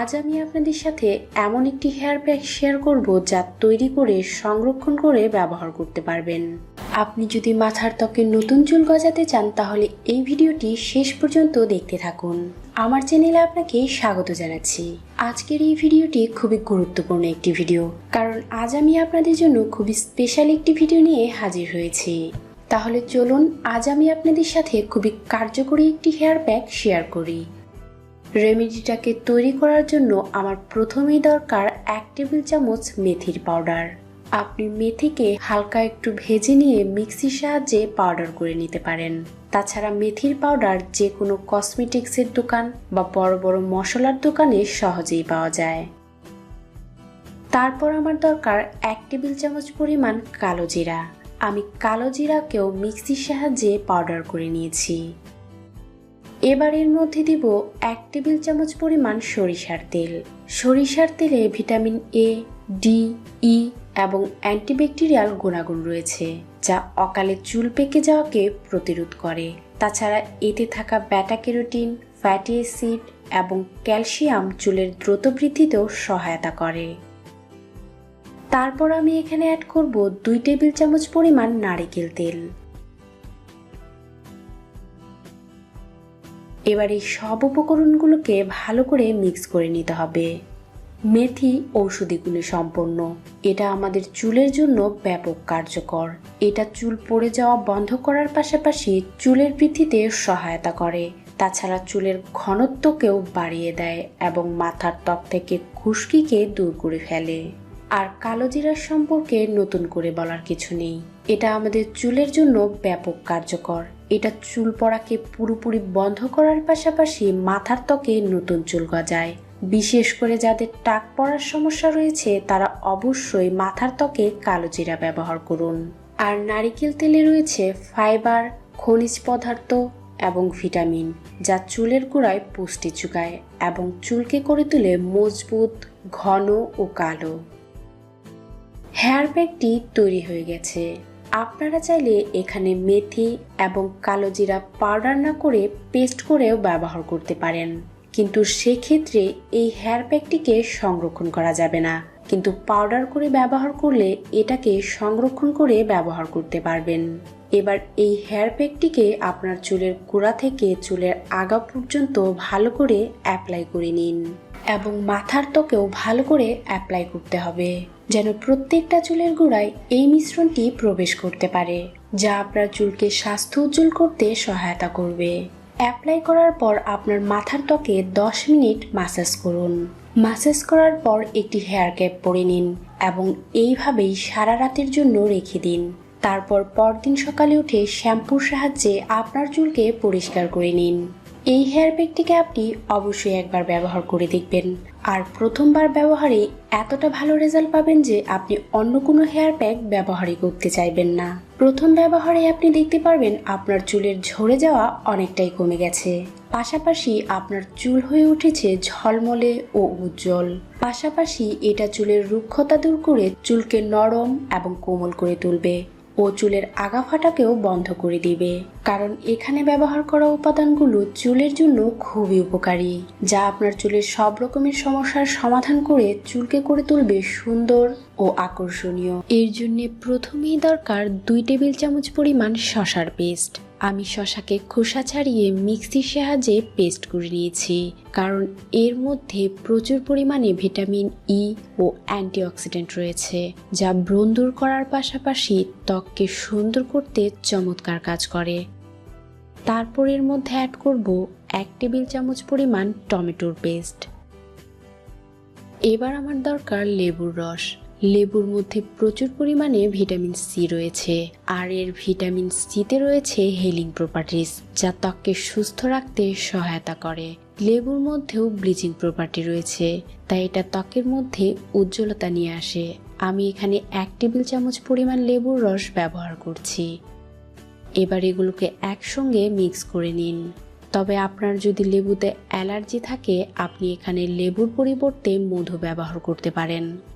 আজ আমি আপনাদের সাথে এমন একটি হেয়ার প্যাক শেয়ার করব যা তৈরি করে সংরক্ষণ করে ব্যবহার করতে পারবেন। আপনি যদি মাথার ত্বকে নতুন চুল গজাতে চান, তাহলে এই ভিডিওটি শেষ পর্যন্ত দেখতে থাকুন। আমার চ্যানেলে আপনাকে স্বাগত জানাচ্ছি। আজকের এই ভিডিওটি খুবই গুরুত্বপূর্ণ একটি ভিডিও, কারণ আজ আমি আপনাদের জন্য খুবই স্পেশাল একটি ভিডিও নিয়ে হাজির হয়েছি। তাহলে চলুন, আজ আমি আপনাদের সাথে খুবই কার্যকরী একটি হেয়ার প্যাক শেয়ার করি। রেমেডিটাকে তৈরি করার জন্য আমার প্রথমেই দরকার এক টেবিল চামচ মেথির পাউডার। আপনি মেথিকে হালকা একটু ভেজে নিয়ে মিক্সির সাহায্যে পাউডার করে নিতে পারেন। তাছাড়া মেথির পাউডার যে কোনো কসমেটিক্সের দোকান বা বড় বড় মশলার দোকানে সহজেই পাওয়া যায়। তারপর আমার দরকার এক টেবিল চামচ পরিমাণ কালো জিরা। আমি কালো জিরাকেও মিক্সির সাহায্যে পাউডার করে নিয়েছি। এবার এর মধ্যে দিব এক টেবিল চামচ পরিমাণ সরিষার তেল। সরিষার তেলে ভিটামিন এ ডি ই এবং অ্যান্টিব্যাকটেরিয়াল গুণাগুণ রয়েছে, যা অকালে চুল পেকে যাওয়াকে প্রতিরোধ করে। তাছাড়া এতে থাকা ব্যাটা ক্যারোটিন ফ্যাটি অ্যাসিড এবং ক্যালসিয়াম চুলের দ্রুত বৃদ্ধিতেও সহায়তা করে। তারপর আমি এখানে অ্যাড করব দুই টেবিল চামচ পরিমাণ নারিকেল তেল। এবার এই সব উপকরণগুলোকে ভালো করে মিক্স করে নিতে হবে। মেথি ঔষধি গুণে সম্পন্ন। এটা আমাদের চুলের জন্য ব্যাপক কার্যকর। এটা চুল পড়ে যাওয়া বন্ধ করার পাশাপাশি চুলের বৃদ্ধিতে সহায়তা করে। তাছাড়া চুলের ঘনত্বকেও বাড়িয়ে দেয় এবং মাথার ত্বক থেকে খুশকিকে দূর করে ফেলে। আর কালো জিরার সম্পর্কে নতুন করে বলার কিছু নেই। এটা আমাদের চুলের জন্য ব্যাপক কার্যকর। এটা চুল পড়াকে পুরোপুরি বন্ধ করার পাশাপাশি মাথার ত্বকে নতুন চুল গজায়। বিশেষ করে যাদের টাক পড়ার সমস্যা রয়েছে, তারা অবশ্যই মাথার ত্বকে কালো জিরা ব্যবহার করুন। আর নারিকেল তেলে রয়েছে ফাইবার, খনিজ পদার্থ এবং ভিটামিন, যা চুলের গোড়ায় পুষ্টি চুকায় এবং চুলকে করে তুলে মজবুত, ঘন ও কালো। হেয়ার প্যাকটি তৈরি হয়ে গেছে। আপনারা চাইলে এখানে মেথি এবং কালো জিরা পাউডার না করে পেস্ট করেও ব্যবহার করতে পারেন। কিন্তু সেক্ষেত্রে এই হেয়ার প্যাকটিকে সংরক্ষণ করা যাবে না। কিন্তু পাউডার করে ব্যবহার করলে এটাকে সংরক্ষণ করে ব্যবহার করতে পারবেন। এবার এই হেয়ার প্যাকটিকে আপনার চুলের গোড়া থেকে চুলের আগা পর্যন্ত ভালো করে অ্যাপ্লাই করে নিন এবং মাথার ত্বকেও ভালো করে অ্যাপ্লাই করতে হবে। যেন প্রত্যেকটা চুলের গোড়ায় এই মিশ্রণটি প্রবেশ করতে পারে, যা আপনার চুলকে স্বাস্থ্য উজ্জ্বল করতে সহায়তা করবে। অ্যাপ্লাই করার পর আপনার মাথার ত্বকে 10 মিনিট মাসাজ করুন। মাসাজ করার পর একটি হেয়ার ক্যাপ পরে নিন এবং এইভাবেই সারা রাতের জন্য রেখে দিন। তারপর পরদিন সকালে উঠে শ্যাম্পুর সাহায্যে আপনার চুলকে পরিষ্কার করে নিন। এই হেয়ার প্যাকটিকে আপনি অবশ্যই একবার ব্যবহার করে দেখবেন। আর প্রথমবার ব্যবহারে এতটা ভালো রেজাল্ট পাবেন যে আপনি অন্য কোনো হেয়ার প্যাক ব্যবহারই করতে চাইবেন না। প্রথম ব্যবহারে আপনি দেখতে পারবেন আপনার চুলের ঝরে যাওয়া অনেকটাই কমে গেছে। পাশাপাশি আপনার চুল হয়ে উঠেছে ঝলমলে ও উজ্জ্বল। পাশাপাশি এটা চুলের রুক্ষতা দূর করে চুলকে নরম এবং কোমল করে তুলবে। ও চুলের আগা ফাটাকেও বন্ধ করে দিবে। কারণ এখানে ব্যবহার করা উপাদানগুলো চুলের জন্য খুবই উপকারী, যা আপনার চুলের সব রকমের সমস্যার সমাধান করে চুলকে করে তুলবে সুন্দর ও আকর্ষণীয়। এর জন্য প্রথমেই দরকার দুই টেবিল চামচ পরিমাণ শশার পেস্ট। আমি শশাকে খোসা ছাড়িয়ে মিক্সির সাহায্যে পেস্ট করে নিয়েছি, কারণ এর মধ্যে প্রচুর পরিমাণে ভিটামিন ই ও অ্যান্টিঅক্সিডেন্ট রয়েছে, যা ব্রণ দূর করার পাশাপাশি ত্বককে সুন্দর করতে চমৎকার কাজ করে। তারপর এর মধ্যে অ্যাড করব এক টেবিল চামচ পরিমাণ টমেটোর পেস্ট এবার আমার দরকার লেবুর রস। লেবুর মধ্যে প্রচুর পরিমাণে ভিটামিন সি রয়েছে। আর এর ভিটামিন সিতে রয়েছে হেলিং প্রপার্টিস যা ত্বককে সুস্থ রাখতে সহায়তা করে। লেবুর মধ্যেও ব্লিচিং প্রপার্টি রয়েছে, তাই এটা ত্বকের মধ্যে উজ্জ্বলতা নিয়ে আসে। আমি এখানে এক টেবিল চামচ পরিমাণ লেবুর রস ব্যবহার করছি। এবার এগুলোকে একসঙ্গে মিক্স করে নিন। তবে আপনার যদি লেবুতে অ্যালার্জি থাকে, আপনি এখানে লেবুর পরিবর্তে মধু ব্যবহার করতে পারেন।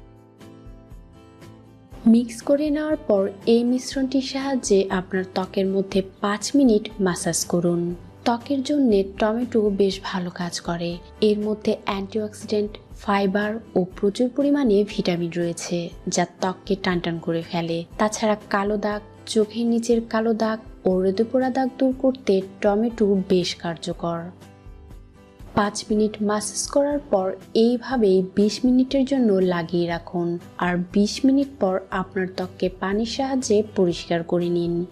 মিক্স করে নেওয়ার পর এই মিশ্রণটির সাহায্যে আপনার ত্বকের মধ্যে পাঁচ মিনিট মাসাজ করুন। ত্বকের জন্য টমেটো বেশ ভালো কাজ করে। এর মধ্যে অ্যান্টিঅক্সিডেন্ট, ফাইবার ও প্রচুর পরিমাণে ভিটামিন রয়েছে, যা ত্বককে টানটান করে ফেলে। তাছাড়া কালো দাগ, চোখের নিচের কালো দাগ ও রোদে পোড়া দাগ দূর করতে টমেটো বেশ কার্যকর। পাঁচ মিনিট মাসাজ করার পর এইভাবেই বিশ মিনিটের জন্য লাগিয়ে রাখুন। আর বিশ মিনিট পর আপনার ত্বককে পানির সাহায্যে পরিষ্কার করে নিন।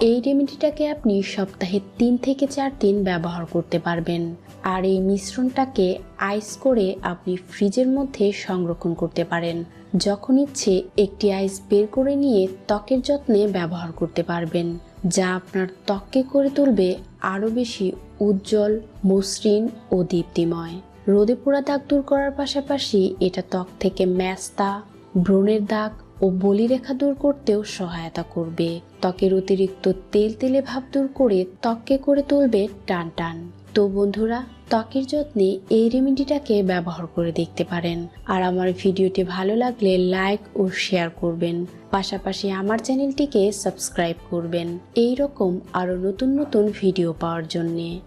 এই রেমেডিটাকে আপনি সপ্তাহে তিন থেকে চার দিন ব্যবহার করতে পারবেন। আর এই মিশ্রণটাকে আইস করে আপনি ফ্রিজের মধ্যে সংরক্ষণ করতে পারেন। যখন ইচ্ছে একটি আইস বের করে নিয়ে ত্বকের যত্নে ব্যবহার করতে পারবেন। যা আপনার ত্বককে করে তুলবে আরও বেশি উজ্জ্বল, মসৃণ ও দীপ্তিময়। রোদে পোড়া দাগ দূর করার পাশাপাশি এটা ত্বক থেকে ম্যাস্তা, ব্রণের দাগ ও বলিরেখা দূর করতেও সহায়তা করবে। ত্বকের অতিরিক্ত তেল তেলে ভাব দূর করে ত্বককে করে তুলবে টান টান। তো বন্ধুরা, ত্বকের যত্নে এই রেমেডিটাকে ব্যবহার করে দেখতে পারেন। আর আমার ভিডিওটি ভালো লাগলে লাইক ও শেয়ার করবেন। পাশাপাশি আমার চ্যানেলটিকে সাবস্ক্রাইব করবেন। এই রকম আরও নতুন নতুন ভিডিও পাওয়ার জন্যে।